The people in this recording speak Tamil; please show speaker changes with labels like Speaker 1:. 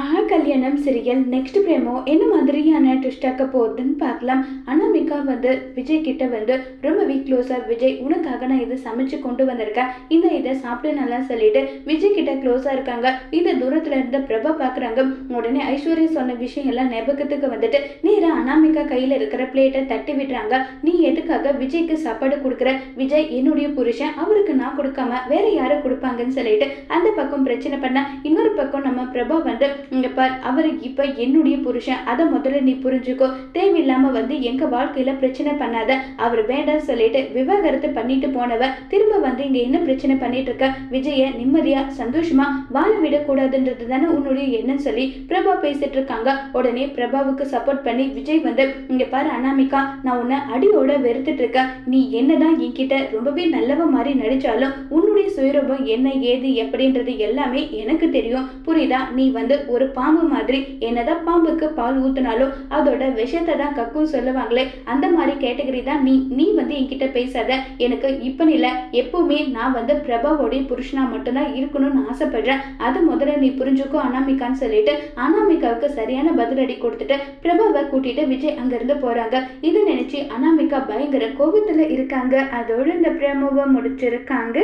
Speaker 1: ஆஹா கல்யாணம் சீரியல் நெக்ஸ்ட் பிரேமோ என்ன மாதிரியான ட்விஸ்டாக்க போகுதுன்னு பார்க்கலாம். அனாமிகா வந்து விஜய் கிட்ட வந்து ரொம்பவே க்ளோஸாக விஜய் உனக்காக நான் இதை சமைச்சு கொண்டு வந்திருக்கேன். இந்த இதை சாப்பிட்டு நல்லா சொல்லிட்டு. விஜய் கிட்ட க்ளோஸாக இருக்காங்க. இந்த தூரத்தில் இருந்து பிரபா பார்க்குறாங்க உடனே ஐஸ்வர்யா சொன்ன விஷயம் எல்லாம் ஞாபகத்துக்கு வந்துட்டு நேராக அனாமிகா கையில் இருக்கிற பிளேட்டை தட்டி விடுறாங்க. நீ எதுக்காக விஜய்க்கு சாப்பாடு கொடுக்குற? விஜய் என்னுடைய புருஷன். அவருக்கு நான் கொடுக்காம வேற யாரை கொடுப்பாங்கன்னு சொல்லிட்டு அந்த பக்கம் பிரச்சனை பண்ண இன்னொரு பக்கம் நம்ம பிரபா வந்து இங்கே பார் அவருக்கு இப்போ என்னுடைய புருஷன் அதை முதல்ல நீ புரிஞ்சுக்கோ. தேவையில்லாமல் வந்து எங்கள் வாழ்க்கையில் பிரச்சனை பண்ணாத. அவர் வேண்டாம்னு சொல்லிட்டு விவாகரத்து பண்ணிட்டு போனவ திரும்ப வந்து இங்கே என்ன பிரச்சனை பண்ணிட்டு இருக்க விஜய நிம்மதியாக சந்தோஷமாக வாழ விடக்கூடாதுன்றது தானே உன்னுடைய எண்ணம் சொல்லி பிரபா பேசிட்டு இருக்காங்க உடனே பிரபாவுக்கு சப்போர்ட் பண்ணி விஜய் வந்து இங்கே பாரு அனாமிகா நான் உன்னை அடியோட வெறுத்துட்டு இருக்கேன் நீ என்னதான் என்கிட்ட ரொம்பவே நல்லவ மாதிரி நடிச்சாலும் உன்னுடைய சுயரூபம் என்ன ஏது எப்படின்றது எல்லாமே எனக்கு தெரியும். புரியுதா? நீ வந்து ஒரு பாம்பு மாதிரி. என்னதான் பாம்புக்கு பால் ஊத்துனாலும் அதோட விஷத்தை தான் கக்கும் சொல்லுவாங்களே அந்த மாதிரி கேட்டகரி தான் நீ. நீ வந்து என்கிட்ட பேசாத. எனக்கு இப்ப இல்லை. எப்பவுமே நான் வந்து பிரபாவோடைய புருஷனா மட்டும்தான் இருக்கணும்னு ஆசைப்படுறேன். அது முதல்ல நீ புரிஞ்சுக்கோ அனாமிகான்னு சொல்லிட்டு அனாமிகாவுக்கு சரியான பதிலடி கொடுத்துட்டு பிரபாவை கூட்டிட்டு விஜய் அங்கிருந்து போறாங்க. இதை நினைச்சு அனாமிகா பயங்கர கோபத்துல இருக்காங்க. அதோட இந்த பிரமோவை முடிச்சிருக்காங்க.